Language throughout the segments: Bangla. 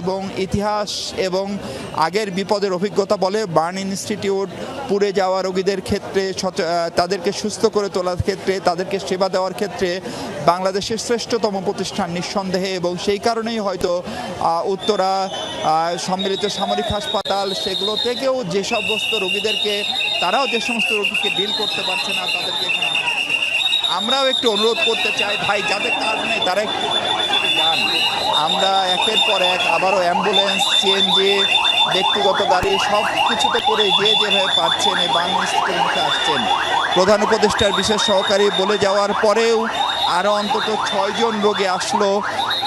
এবং ইতিহাস এবং আগের বিপদের অভিজ্ঞতা বলে বার্ন ইনস্টিটিউট পুড়ে যাওয়া রোগীদের ক্ষেত্রে তাদেরকে সুস্থ করে তোলার ক্ষেত্রে, তাদেরকে সেবা দেওয়ার ক্ষেত্রে বাংলাদেশের শ্রেষ্ঠতম প্রতিষ্ঠান নিঃসন্দেহে এবং সেই কারণেই হয়তো উত্তরা সম্মিলিত সামরিক হাসপাতাল সেগুলো থেকেও যে সমস্ত রোগীদেরকে, তারাও যে সমস্ত রোগীকে ডিল করতে পারছে না, তাদেরকে। আমরাও একটু অনুরোধ করতে চাই, ভাই, যাদের নেই তারা একটু যান। আমরা একের পর এক আবারও অ্যাম্বুলেন্স সিএনজি ব্যক্তিগত গাড়ি সব কিছুতে করে যে যেভাবে পারছেন এই বাংলাদেশের মুখে আসছেন। প্রধান উপদেষ্টার বিশেষ সহকারী বলে যাওয়ার পরেও আরও অন্তত ছয়জন রোগী আসলো,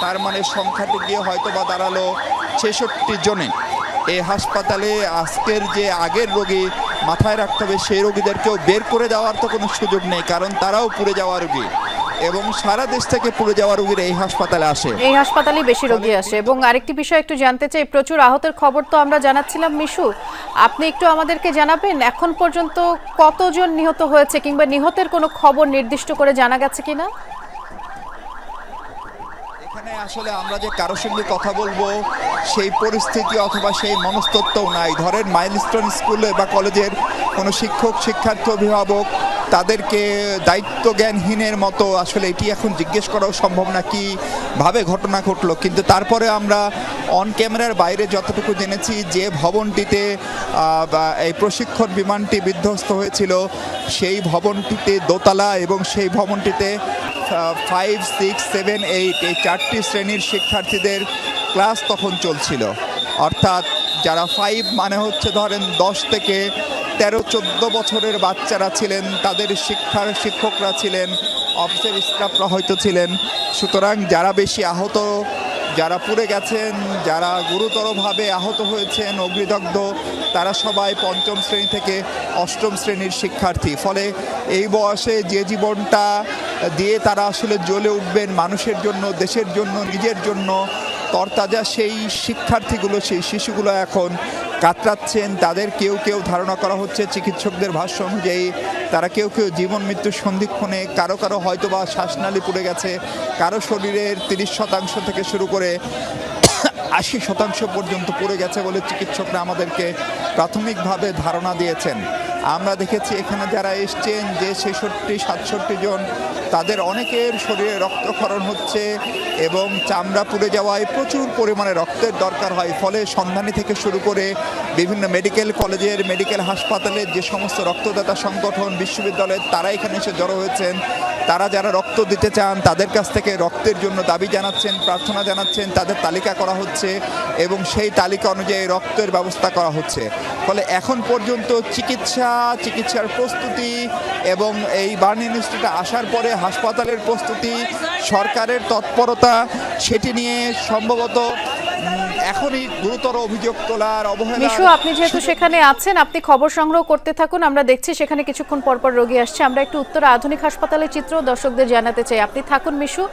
তার মানে সংখ্যাটি গিয়ে হয়তো বা দাঁড়াল ছেষট্টি জনে। এই হাসপাতালে আজকের যে আগের রোগী মাথায় রাখতে হবে, সেই রোগীদেরকেও বের করে দেওয়ার তো কোনো সুযোগ নেই, কারণ তারাও পুড়ে যাওয়া রোগী। এবং সারা দেশ থেকে পুড়ে যাওয়া রোগীরা এই হাসপাতালে আসে। এই হাসপাতালেই বেশি রোগী আসে। এবং আরেকটি বিষয় একটু জানতে চাই, প্রচুর আহতের খবর তো আমরা জানাচ্ছিলাম, মিশু। আপনি একটু আমাদেরকে জানাবেন, এখন পর্যন্ত কতজন নিহত হয়েছে কিংবা নিহতের কোনো খবর নির্দিষ্ট করে জানা গেছে কিনা? এখানে আসলে আমরা যে কারোর সঙ্গে কথা বলব, সেই পরিস্থিতি অথবা সেই মনস্তত্ত্বও নাই। ধরেন মাইলস্টোন স্কুলে বা কলেজের কোনো শিক্ষক, শিক্ষার্থী, অভিভাবক, তাদেরকে দায়িত্ব জ্ঞানহীনের মতো আসলে এটি এখন জিজ্ঞেস করাও সম্ভব না কীভাবে ঘটনা ঘটলো। কিন্তু তারপরে আমরা অন ক্যামেরার বাইরে যতটুকু জেনেছি যে ভবনটিতে এই প্রশিক্ষণ বিমানটি বিধ্বস্ত হয়েছিল, সেই ভবনটিতে দোতলা এবং সেই ভবনটিতে ফাইভ সিক্স সেভেন এইট এই চারটি শ্রেণির শিক্ষার্থীদের ক্লাস তখন চলছিল। অর্থাৎ যারা ফাইভ মানে হচ্ছে ধরেন দশ থেকে তেরো, চোদ্দ বছরের বাচ্চারা ছিলেন, তাদের শিক্ষার শিক্ষকরা ছিলেন অফিসের স্টাফরা হয়তো ছিলেন। সুতরাং যারা বেশি আহত যারা পুড়ে গেছেন, যারা গুরুতরভাবে আহত হয়েছেন, অগ্নিদগ্ধ, তারা সবাই পঞ্চম শ্রেণি থেকে অষ্টম শ্রেণির শিক্ষার্থী। ফলে এই বয়সে যে জীবনটা দিয়ে তারা আসলে জ্বলে উঠবেন, মানুষের জন্য, দেশের জন্য, নিজের জন্য, তরতাজা সেই শিক্ষার্থীগুলো, সেই শিশুগুলো এখন কাতরাচ্ছেন, তাদের কেউ কেউ ধারণা করা হচ্ছে চিকিৎসকদের ভাষ্য অনুযায়ী তারা কেউ কেউ জীবন মৃত্যুর সন্ধিক্ষণে কারও কারও হয়তো বা শ্বাসনালী পুড়ে গেছে, কারও শরীরের তিরিশ শতাংশ থেকে শুরু করে আশি শতাংশ পর্যন্ত পড়ে গেছে বলে চিকিৎসকরা আমাদেরকে প্রাথমিকভাবে ধারণা দিয়েছেন। আমরা দেখেছি এখানে যারা এসছেন যে ছেষট্টি, সাতষট্টি জন, তাদের অনেকের শরীরে রক্তক্ষরণ হচ্ছে এবং চামড়া পুড়ে যাওয়ায় প্রচুর পরিমাণে রক্তের দরকার হয়। ফলে সন্ধানী থেকে শুরু করে বিভিন্ন মেডিকেল কলেজের, মেডিকেল হাসপাতালের যে সমস্ত রক্তদাতা সংগঠন, বিশ্ববিদ্যালয়ের তারা এখানে এসে জড়ো হয়েছেন। তারা যারা রক্ত দিতে চান, তাদের কাছ থেকে রক্তের জন্য দাবি জানাচ্ছেন, প্রার্থনা জানাচ্ছেন, তাদের তালিকা করা হচ্ছে এবং সেই তালিকা অনুযায়ী রক্তের ব্যবস্থা করা হচ্ছে। ফলে এখন পর্যন্ত চিকিৎসা চিকিৎসার প্রস্তুতি এবং এই বার্ন ইনস্টিটিউটে আসার পরে হাসপাতালের প্রস্তুতি, সরকারের তৎপরতা, সেটি নিয়ে সম্ভবত এখনই গুরুতর অভিযোগ তোলার অবহেলা মিশু আপনি যেহেতু সেখানে আছেন আপনি খবর সংগ্রহ করতে থাকুন। আমরা দেখছি সেখানে কিছুক্ষণ পর পর রোগী আসছে। আমরা একটু উত্তর আধুনিক হাসপাতালের চিত্র দর্শকদের জানাতে চাই। আপনি থাকুন মিশু।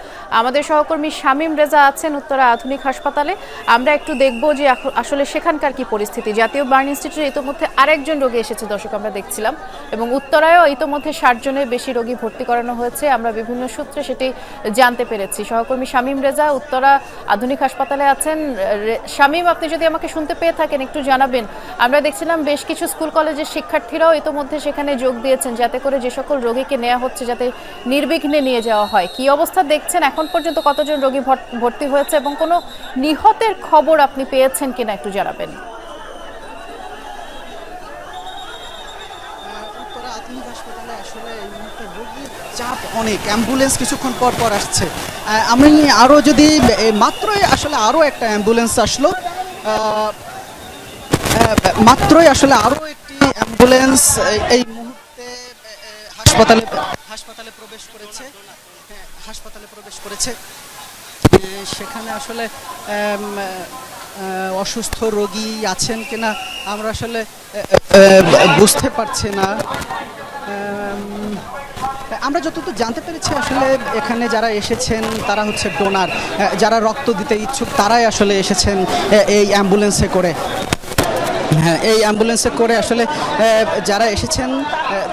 আমাদের সহকর্মী শামীম রেজা আছেন উত্তরা আধুনিক হাসপাতালে। আমরা একটু দেখব যে আসলে সেখানকার কি পরিস্থিতি। জাতীয় বার্ন ইনস্টিটিউটে ইতোমধ্যে আরেকজন রোগী এসেছে দর্শক আমরা দেখছিলাম। এবং উত্তরায়ও ইতোমধ্যে ষাট জনের বেশি রোগী ভর্তি করানো হয়েছে। আমরা বিভিন্ন সূত্রে সেটি জানতে পেরেছি। সহকর্মী শামীম রেজা উত্তরা আধুনিক হাসপাতালে আছেন। শামীম, আপনি যদি আমাকে শুনতে পেয়ে থাকেন, একটু জানাবেন। আমরা দেখছিলাম বেশ কিছু স্কুল কলেজের শিক্ষার্থীরাও ইতোমধ্যে সেখানে যোগ দিয়েছেন, যাতে করে যে সকল রোগীকে নেওয়া হচ্ছে, যাতে নির্বিঘ্নে নিয়ে যাওয়া হয়। কি অবস্থা দেখছেন? এখন পর্যন্ত কতজন রোগী ভর্তি হয়েছে এবং কোনো নিহতের খবর আপনি পেয়েছেন কিনা একটু জানাবেন উত্তরা আধুনিক হাসপাতালে আসলে এই মুহূর্তে রোগীর চাপ অনেক অ্যাম্বুলেন্স কিছুক্ষণ পর পর আসছে। আমি আরও যদি মাত্রই আসলে আরও একটা অ্যাম্বুলেন্স আসলো। মাত্রই আসলে আরও একটি অ্যাম্বুলেন্স এই- মুহূর্তে হাসপাতালে হাসপাতালে প্রবেশ করেছে। হ্যাঁ, হাসপাতালে প্রবেশ করেছে। সেখানে আসলে অসুস্থ রোগী আছেন কিনা আমরা আসলে বুঝতে পারছি না। আমরা যতদূর জানতে পেরেছি আসলে এখানে যারা এসেছেন, তারা হচ্ছে ডোনার যারা রক্ত দিতে ইচ্ছুক, তারাই আসলে এসেছেন এই অ্যাম্বুলেন্সে করে। হ্যাঁ এই অ্যাম্বুলেন্সে করে আসলে যারা এসেছেন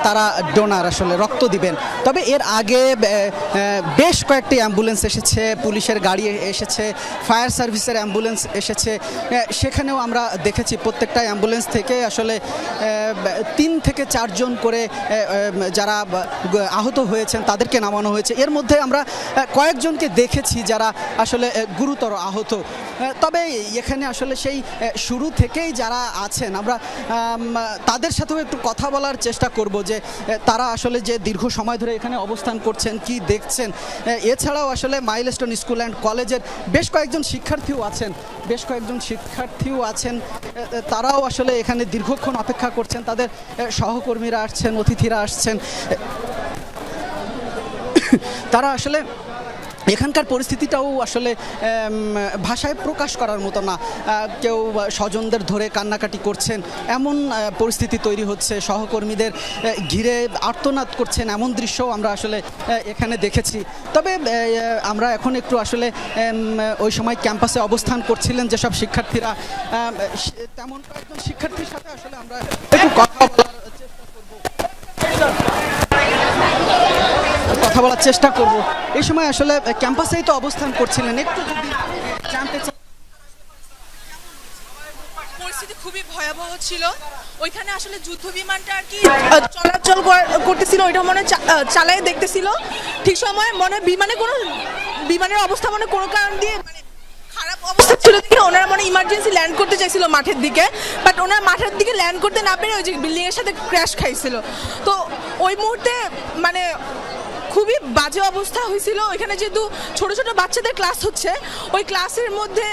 তারা ডোনার আসলে রক্ত দিবেন। তবে এর আগে বেশ কয়েকটি অ্যাম্বুলেন্স এসেছে, পুলিশের গাড়ি এসেছে, ফায়ার সার্ভিসের অ্যাম্বুলেন্স এসেছে সেখানেও আমরা দেখেছি প্রত্যেকটা অ্যাম্বুলেন্স থেকে আসলে তিন থেকে চারজন করে যারা আহত হয়েছেন, তাদেরকে নামানো হয়েছে। এর মধ্যে আমরা কয়েকজনকে দেখেছি যারা আসলে গুরুতর আহত। তবে এখানে আসলে সেই শুরু থেকেই যারা আছেন। আমরা তাদের সাথেও একটু কথা বলার চেষ্টা করব যে তারা আসলে যে দীর্ঘ সময় ধরে এখানে অবস্থান করছেন, কি দেখছেন? এছাড়াও আসলে মাইলস্টোন স্কুল অ্যান্ড কলেজের বেশ কয়েকজন শিক্ষার্থীও আছেন, বেশ কয়েকজন শিক্ষার্থীও আছেন। তারাও আসলে এখানে দীর্ঘক্ষণ অপেক্ষা করছেন, তাদের সহকর্মীরা আসছেন, অতিথিরা আসছেন। তারা আসলে এখানকার পরিস্থিতিটাও আসলে ভাষায় প্রকাশ করার মতো না। কেউ স্বজনদের ধরে কান্নাকাটি করছেন, এমন পরিস্থিতি তৈরি হচ্ছে। সহকর্মীদের ঘিরে আর্তনাদ করছেন এমন দৃশ্যও আমরা আসলে এখানে দেখেছি। তবে আমরা এখন একটু আসলে ওই সময় ক্যাম্পাসে অবস্থান করছিলেন যেসব শিক্ষার্থীরা। তেমন কয়েকজন শিক্ষার্থীর সাথে আসলে আমরা একটু কথা বলার চেষ্টা করব কথা বলার চেষ্টা করব। এই সময় আসলে ক্যাম্পাসেই তো অবস্থান করছিলেন। একটু যদি জানতে চাই। পরিস্থিতি খুবই ভয়াবহ ছিল। ওইখানে আসলে যুদ্ধ বিমানটা আর কি চলাচল করতেছিল ওইটা মনে চালায় দেখতেছিল। ঠিক সময় মনে বিমানে কোনো বিমানের অবস্থা মনে কোনো কারণ দিয়ে মানে খারাপ অবস্থা ছিল দেখে ওনারা মনে ইমার্জেন্সি ল্যান্ড করতে চাইছিল মাঠের দিকে। বাট ওনারা মাঠের দিকে ল্যান্ড করতে না পেরে ওই যে বিল্ডিং এর সাথে ক্র্যাশ খাইছিল। তো ওই মুহূর্তে মানে খুবই বাজে অবস্থা হয়েছিল। ওইখানে যেহেতু ছোট ছোট বাচ্চাদের ক্লাস হচ্ছে, ওই ক্লাসের মধ্যে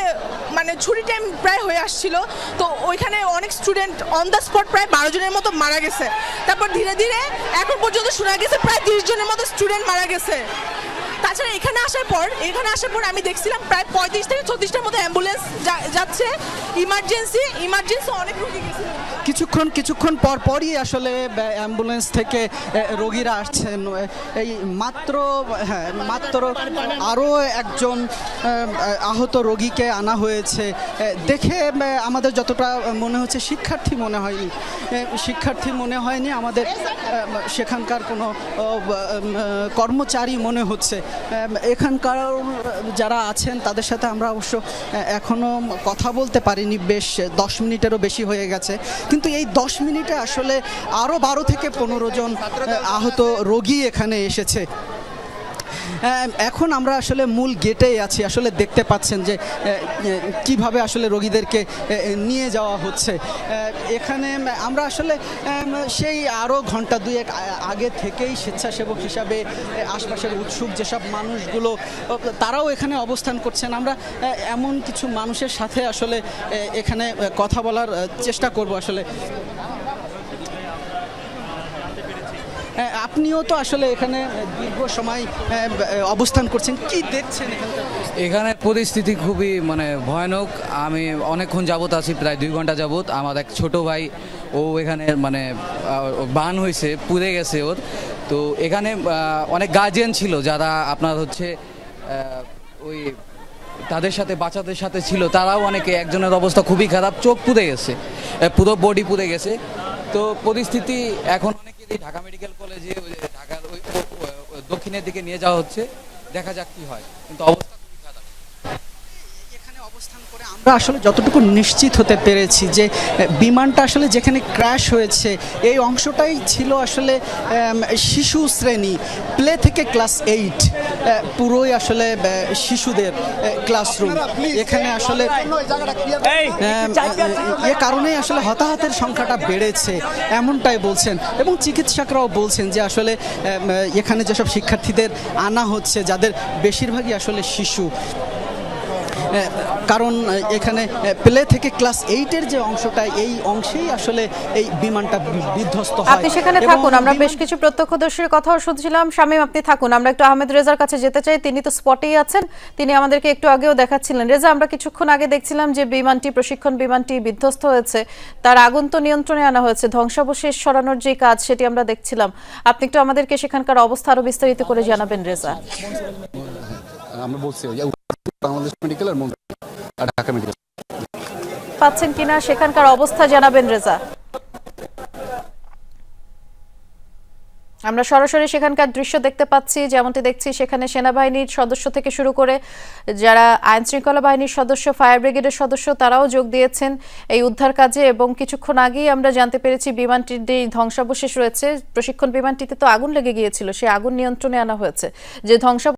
মানে ছুটি টাইম প্রায় হয়ে আসছিল। তো ওইখানে অনেক স্টুডেন্ট অন দ্য স্পট প্রায় বারো জনের মতো মারা গেছে। তারপর ধীরে ধীরে এখন পর্যন্ত শোনা গেছে প্রায় তিরিশ জনের মতো স্টুডেন্ট মারা গেছে। তাছাড়া এখানে আসার পর, এখানে আসার পর আমি দেখছিলাম প্রায় পঁয়ত্রিশ থেকে ছত্রিশটার মতো অ্যাম্বুলেন্স যাচ্ছে। ইমার্জেন্সি ইমার্জেন্সি অনেক রোগী গেছে কিছুক্ষণ কিছুক্ষণ পর পরই আসলে অ্যাম্বুলেন্স থেকে রোগীরা আসছেন। এই মাত্র হ্যাঁ মাত্র আরও একজন আহত রোগীকে আনা হয়েছে। দেখে আমাদের যতটা মনে হচ্ছে, শিক্ষার্থী মনে হয়নি শিক্ষার্থী মনে হয়নি, আমাদের সেখানকার কোনো কর্মচারী মনে হচ্ছে। এখানকার যারা আছেন, তাদের সাথে আমরা অবশ্য এখনও কথা বলতে পারিনি, বেশ দশ মিনিটেরও বেশি হয়ে গেছে। কিন্তু এই দশ মিনিটে আসলে আরও বারো থেকে পনেরো জন আহত রোগী এখানে এসেছে। এখন আমরা আসলে মূল গেটেই আছি। আসলে দেখতে পাচ্ছেন যে কীভাবে আসলে রোগীদেরকে নিয়ে যাওয়া হচ্ছে। এখানে আমরা আসলে সেই আরও ঘণ্টা দুয়েক আগে থেকেই স্বেচ্ছাসেবক হিসাবে আশপাশের উৎসুক যেসব মানুষগুলো, তারাও এখানে অবস্থান করছেন। আমরা এমন কিছু মানুষের সাথে আসলে এখানে কথা বলার চেষ্টা করব আসলে। আপনিও তো আসলে এখানে দীর্ঘ সময় অবস্থান করছেন। কি দেখছেন এখানে পরিস্থিতি খুবই মানে ভয়ানক। আমি অনেকক্ষণ যাবত আছি, প্রায় দুই ঘণ্টা যাবত আমার এক ছোট ভাই, ও এখানে মানে বান হয়েছে পুড়ে গেছে ওর। তো এখানে অনেক গার্জিয়ান ছিল যারা আপনার হচ্ছে ওই তাদের সাথে, বাচ্চাদের সাথে ছিল। তারাও অনেকে, একজনের অবস্থা খুবই খারাপ। চোখ পুড়ে গেছে পুরো বডি পুড়ে গেছে। তো পরিস্থিতি এখন ঢাকা মেডিকেল কলেজে ঢাকার ওই দক্ষিণের দিকে নিয়ে যাওয়া হচ্ছে। দেখা যাক কি হয়। কিন্তু অবস্থা খুবই খারাপ এখানে অবস্থান করে আমরা আসলে যতটুকু নিশ্চিত হতে পেরেছি যে বিমানটা আসলে যেখানে ক্র্যাশ হয়েছে এই অংশটাই ছিল আসলে শিশু শ্রেণি প্লে থেকে ক্লাস এইট পুরোই আসলে শিশুদের ক্লাসরুম। এখানে আসলে এ কারণেই আসলে হতাহতের সংখ্যাটা বেড়েছে এমনটাই বলছেন। এবং চিকিৎসকরাও বলছেন যে আসলে এখানে যেসব শিক্ষার্থীদের আনা হচ্ছে যাদের বেশিরভাগই আসলে শিশু কারণ এখানে প্লে থেকে ক্লাস এইটের যে অংশটা এই অংশেই আসলে এই বিমানটা বিধ্বস্ত হয়। আপনি সেখানে থাকুন আমরা বেশ কিছু প্রত্যক্ষদর্শীর কথাও শুনছিলাম। শামীম আপনি থাকুন আমরা একটু আহমেদ রেজার কাছে যেতে চাই তিনি তো স্পটেই আছেন তিনি আমাদেরকে একটু আগেও দেখাচ্ছিলেন। রেজা আমরা কিছুক্ষণ আগে দেখছিলাম যে বিমানটি প্রশিক্ষণ বিমানটি বিধ্বস্ত হয়েছে তার আগুন তো নিয়ন্ত্রণে আনা হয়েছে ধ্বংসাবশেষ সরানোর যে কাজ সেটি আমরা দেখছিলাম। আপনি একটু আমাদেরকে সেখানকার অবস্থা আরও বিস্তারিত করে জানাবেন রেজা। আমরা বলছি বাংলাদেশ মেডিকেল আর ঢাকা মেডিকেল পাচ্ছেন কিনা সেখানকার অবস্থা জানাবেন রেজা। আমরা সরাসরি সেখানকার দৃশ্য দেখতে পাচ্ছি, যেমনটি দেখছি সেখানে সেনাবাহিনীর সদস্য থেকে শুরু করে যারা আইন শৃঙ্খলা বাহিনীর সদস্য, ফায়ার ব্রিগেডের সদস্য, তারাও যোগ দিয়েছেন এই উদ্ধার কাজে এবং কিছুক্ষণ আগেই আমরা জানতে পেরেছি বিমানটির যে ধ্বংসাবশেষ রয়েছে। প্রশিক্ষণ বিমানটিতে তো আগুন লেগে গিয়েছিল সেই আগুন নিয়ন্ত্রণে আনা হয়েছে। যে ধ্বংসাবশেষ